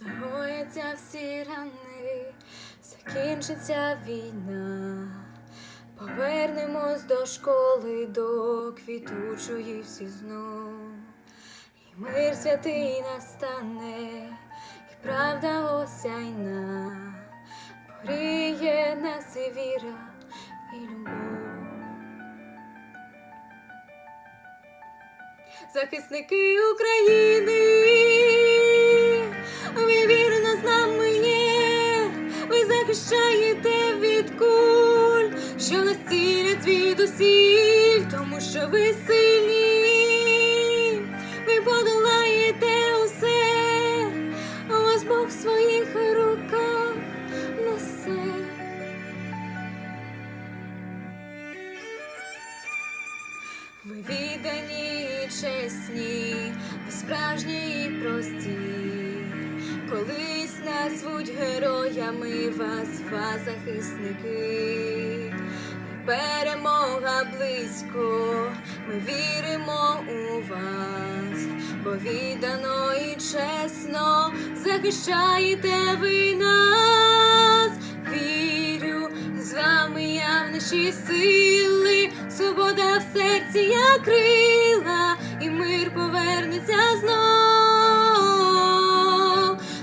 загояться всі рани, закінчиться війна. Повернемось до школи, до квітучої всі знов. І мир святий настане, і правда осяйна, поріє нас і віра, і любов. Захисники України, цілять тому що ви сильні, ви подолаєте усе, у вас Бог в своїх руках несе. Ви віддані і чесні, ви справжні і прості. Колись назвуть героями вас, вас захисники. Перемога близько, ми віримо у вас, бо віддано і чесно захищаєте ви нас. Вірю, з вами я в наші сили, свобода в серці, як крила, і мир повернеться знов.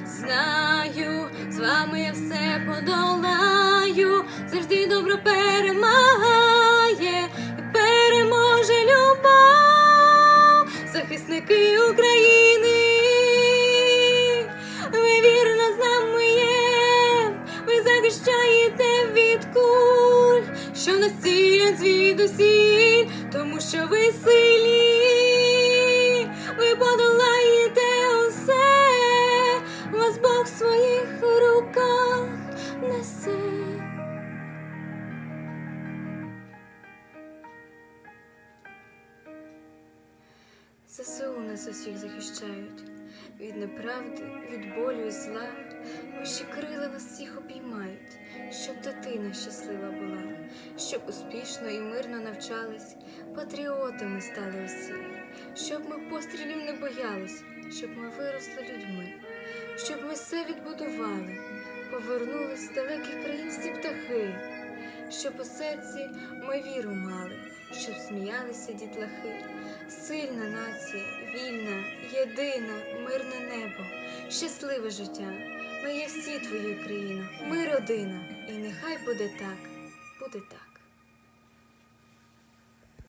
Знаю, з вами я все подолаю, завжди добро перемагає, захищаєте від куль, що нас цілять звідусіль, тому що ви сильні, ви подолаєте усе, вас Бог в своїх руках несе. ЗСУ нас усіх захищають від неправди, від болю і зла. Ваші крила нас всіх обіймають, щоб дитина щаслива була, щоб успішно і мирно навчались, патріотами стали усі, щоб ми пострілів не боялись, щоб ми виросли людьми, щоб ми все відбудували, повернулись з далеких країн всі птахи, щоб у серці ми віру мали, щоб сміялися дітлахи. Сильна нація, вільна, єдина, мирне небо, щасливе життя. Ми є всі твої країна, ми родина, і нехай буде так, буде так.